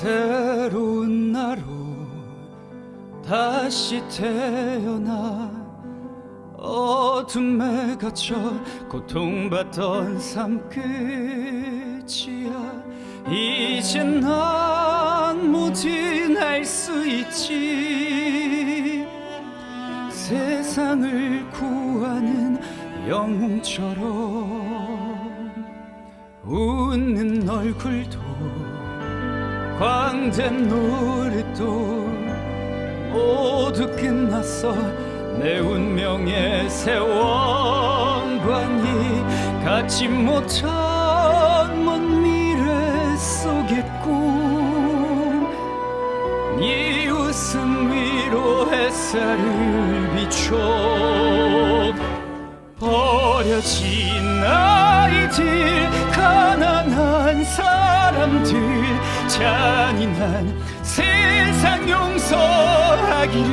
새로운 나로 다시 태어나 어둠에 갇혀 고통받던 삶 끝이야. 이제 난 뭐든 할수 있지. 세상을 구하는 영웅처럼 웃는 얼굴도 노래도 모두 끝났어. 내 운명의 세원관이 갖지 못한 먼 미래 속의 꿈네 웃음 위로 햇살을 비춰 버려진 아이들 가난한 사람들 잔인한 세상 용서하기를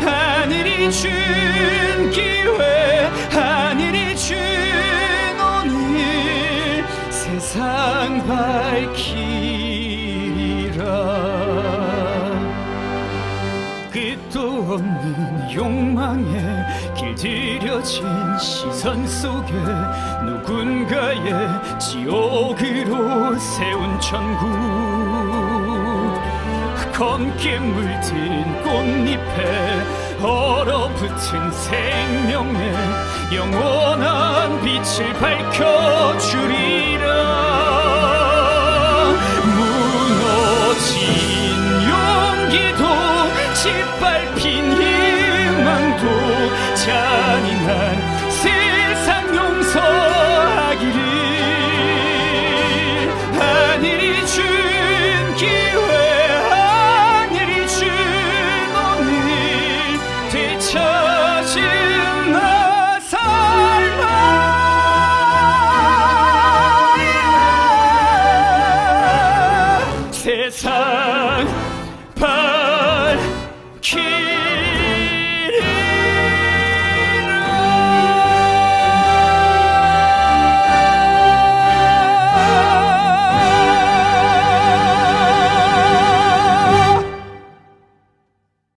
하늘이 준 기회 하늘이 준 오늘 세상 밝히 끝도 없는 욕망에 길들여진 시선 속에 누군가의 지옥으로 세운 천국. 검게 물든 꽃잎에 얼어붙은 생명에 영원한 빛을 밝혀주리라 세상 용서하기를. 하늘이 준 기회 하늘이 준 오늘 뒤처진 나 삶아. 세상